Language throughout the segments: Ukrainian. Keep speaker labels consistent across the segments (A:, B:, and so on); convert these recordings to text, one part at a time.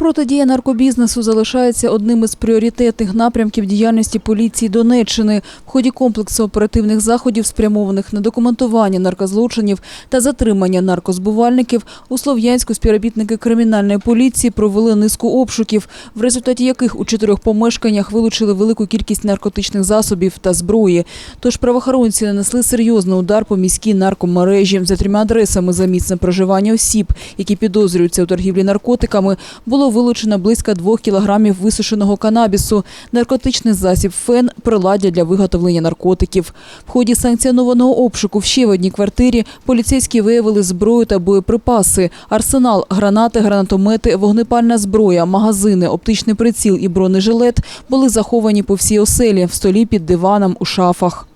A: Протидія наркобізнесу залишається одним із пріоритетних напрямків діяльності поліції Донеччини. В ході комплексу оперативних заходів, спрямованих на документування наркозлочинів та затримання наркозбувальників, у Слов'янську співробітники кримінальної поліції провели низку обшуків, в результаті яких у чотирьох помешканнях вилучили велику кількість наркотичних засобів та зброї. Тож правоохоронці нанесли серйозний удар по міській наркомережі. За трьома адресами за місцем проживання осіб, які підозрюються у торгівлі наркотиками, було вилучено близько двох кілограмів висушеного канабісу, наркотичний засіб фен, приладдя для виготовлення наркотиків. В ході санкціонованого обшуку в ще в одній квартирі поліцейські виявили зброю та боєприпаси, арсенал, гранати, гранатомети, вогнепальна зброя, магазини, оптичний приціл і бронежилет були заховані по всій оселі, в столі під диваном, у шафах.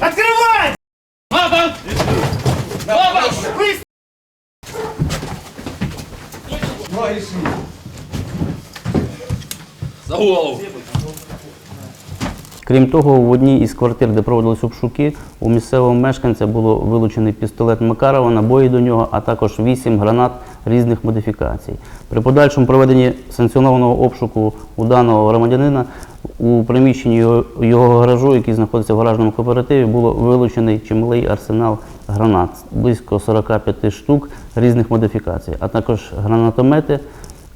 B: Открывай!
C: За голову!
D: Крім того, в одній із квартир, де проводились обшуки, у місцевого мешканця було вилучений пістолет Макарова, набої до нього, а також вісім гранат різних модифікацій. При подальшому проведенні санкціонованого обшуку у даного громадянина у приміщенні його, гаражу, який знаходиться в гаражному кооперативі, було вилучений чималий арсенал гранат, близько 45 штук різних модифікацій, а також гранатомети,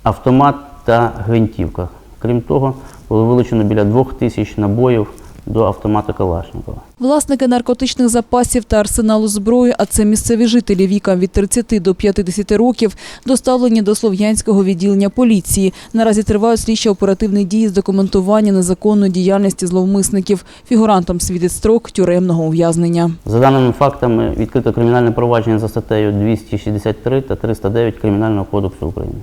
D: автомат та гвинтівка. Крім того, було вилучено біля двох тисяч набоїв до автомата Калашникова.
A: Власники наркотичних запасів та арсеналу зброї, а це місцеві жителі віком від 30 до 50 років, доставлені до Слов'янського відділення поліції. Наразі тривають слідчі оперативні дії з документування незаконної діяльності зловмисників. Фігурантам світить строк тюремного ув'язнення.
D: За даними фактами, відкрито кримінальне провадження за статтею 263 та 309 Кримінального кодексу України.